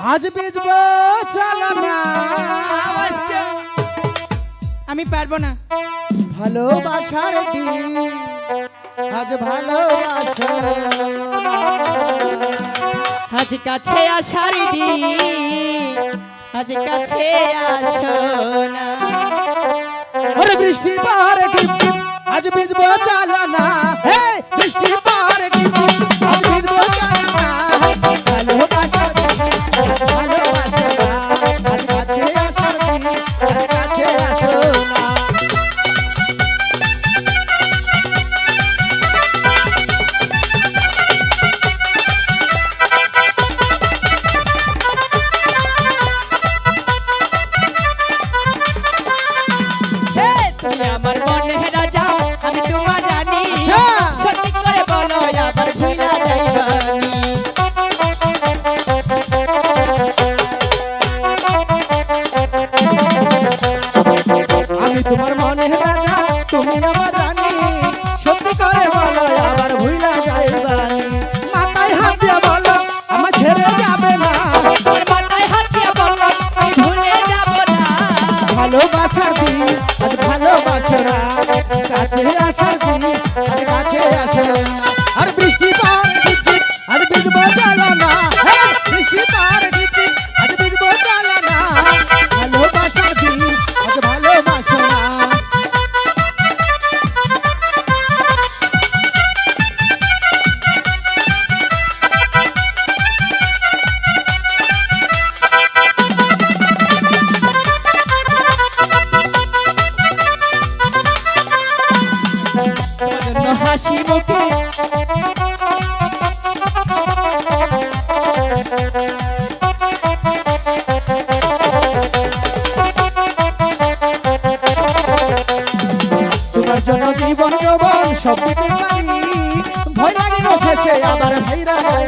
আজ বেজব চলো না। আমি পারব না। ভালোবাসার দিন আজ ভালোবাসো আজ কাছে আসার দিন আজ কাছে আসো না। বৃষ্টি পাহাড়ে আজ ভিজবো চলো ভালোবাসার দিন আজ ভালোবাসো কাছে আসা দিন কাছে আসো জন্য জীবন সব ভয় লাগে শেষে আবার ভাইরা যাইবানি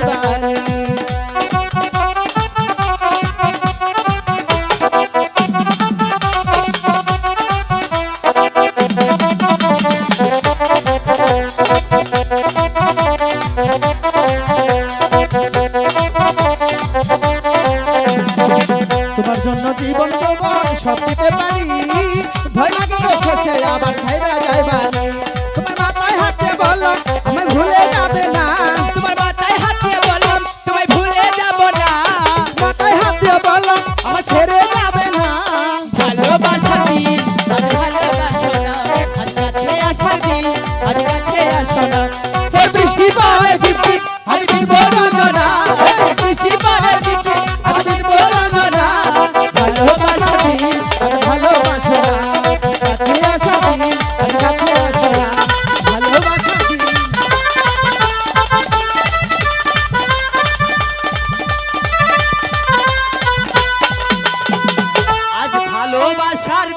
তোমার জন্য জীবন যৌবন সব দিতে পারি। ভয় লাগে শেষে আবার ভাইরা যাইবানি তোমার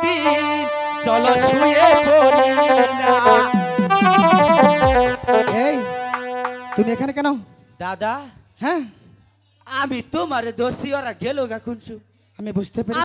দিন চলো শুয়ে পড়ি না। এই তুমি এখানে কেন? দাদা হ্যাঁ? আমি তোমার দোষী ওরা গেল গা কুনসু আমি বুঝতে পেরেছি।